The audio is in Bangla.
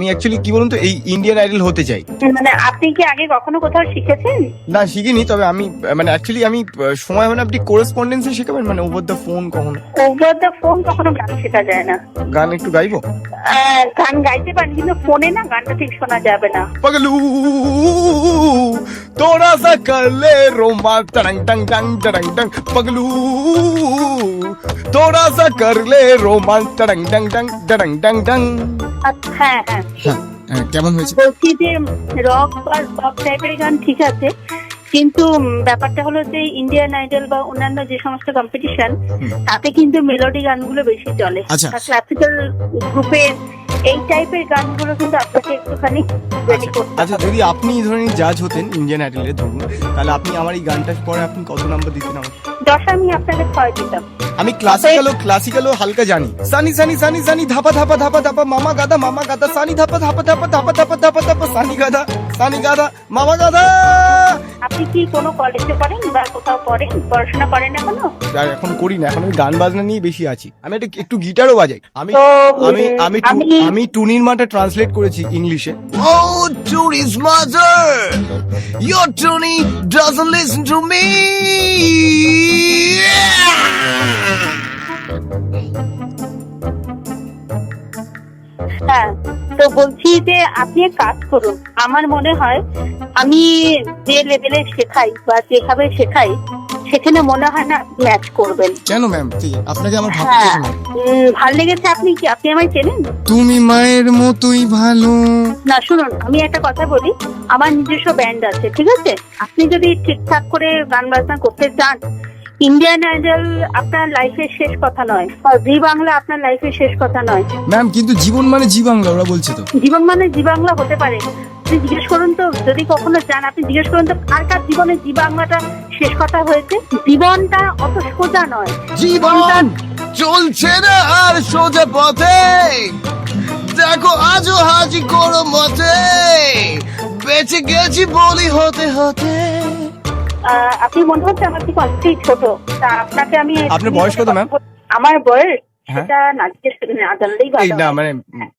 আমি আচ্ছা, অ্যাকচুয়ালি আচ্ছা, কি বলুন তো এই আচ্ছা। ইন্ডিয়ান আইডল হতে চাই। মানে আপনি কি আগে কখনো কোথাও শিখেছেন? না শিখিনি তবে আমি মানে অ্যাকচুয়ালি আমি সময় মানে আপনি কোরেসপন্ডেন্সে শেখাবেন মানে ওভার দ্য ফোন কখনো। ওভার দ্য ফোন কখনো গান শেখা যায় না। গান একটু গাইবো? গান গাইতে পারি কিন্তু ফোনে না গানটা ঠিক শোনা যাবে না। পাগলু তোরা সা করলে রোমা টং টং টং টং টং পাগলু। তোরা সা করলে রোমা টং টং টং টং টং। হ্যাঁ, হ্যাঁ। হ্যাঁ, কেমন হয়েছে? বলছি যে রক বা পপ টাইপের গান ঠিক আছে কিন্তু ব্যাপারটা হলো যে ইন্ডিয়ান আইডল বা অন্যান্য যে সমস্ত কম্পিটিশন তাতে কিন্তু মেলোডি গানগুলো বেশি চলে। আচ্ছা। ক্লাসিক্যাল গ্রুপের এই টাইপের গানগুলো কিন্তু আপনাকে একটুখানি আচ্ছা, আচ্ছা যদি আপনি ধরেন জাজ হতেন ইন্ডিয়ান আইডলের ধরুন তাহলে আপনি আমার এই গানটার পরে আপনি কত নাম্বার দিতেন আমার? দশ আমি আপনাকে ছয় দিতাম। আমি ক্লাসিক্যালও ক্লাসিক্যালও হালকা জানি। সানি সানি সানি সানি ধাপা ধাপা ধাপা ধাপা মামা গাদা মামা গাদা সানি ধাপা ধাপা ধাপা ধাপা ধাপা ধাপা ধাপা সানি গাদা সানি গাদা মামা গাদা! আপনি কি কোনো কলেজে পড়েন বা কোথাও পড়েন? পড়াশোনা করেন এখনও? আর এখন করি না এখন আমি গান বাজনা নিয়ে বেশি আছি। আমি একটা একটু গিটারও বাজাই। আমি আমি আমি আমি- টুনির মাটা ট্রান্সলেট করেছি ইংলিশে Oh, Tony's mother! Your Tony doesn't listen to me! হ্যাঁ তো বলছি যে আপনি কাজ করুন। আমার মনে হয় আমি যে লেভেলে শেখাই বা যেভাবে শেখাই সেখানে মনে হয় না ম্যাচ করবেন। কেন ম্যাম আপনাকে আমার হ্যাঁ উম, ভালো লেগেছে আপনি কি আপনি আমায় চেনেন? তুমি মায়ের মতোই ভালো। না শুনুন আমি একটা কথা বলি আমার নিজস্ব ব্যান্ড আছে ঠিক আছে? আপনি যদি ঠিকঠাক করে গান বাজনা করতে চান ইন্ডিয়ান আইডল আপনার লাইফের শেষ কথা নয়। জি বাংলা আপনার লাইফের শেষ কথা নয়। ম্যাম কিন্তু জীবন মানে জি বাংলা ওরা বলছে তো। জীবন মানে জি বাংলা হতে পারে। আপনি জিজ্ঞেস করুন তো যদি কখনো চান আপনি জিজ্ঞেস করুন তো কার কার জীবনে জি বাংলাটা শেষ কথা হয়েছে? জীবনটা অত সোজা নয়। জীবন চলছে না আর সোজা পথে। দেখো আজও হাজি করো মতে। বেঁচে গেছি বলি হতে হতে। আপনি মনে হচ্ছে আমার থেকে অনেকটাই ছোট। তা আপনাকে আমি আপনার বয়স কত, ম্যাম আমার বয়স হ্যাঁ। সেটা না জিজ্ঞেস করে না জানলেই না মানে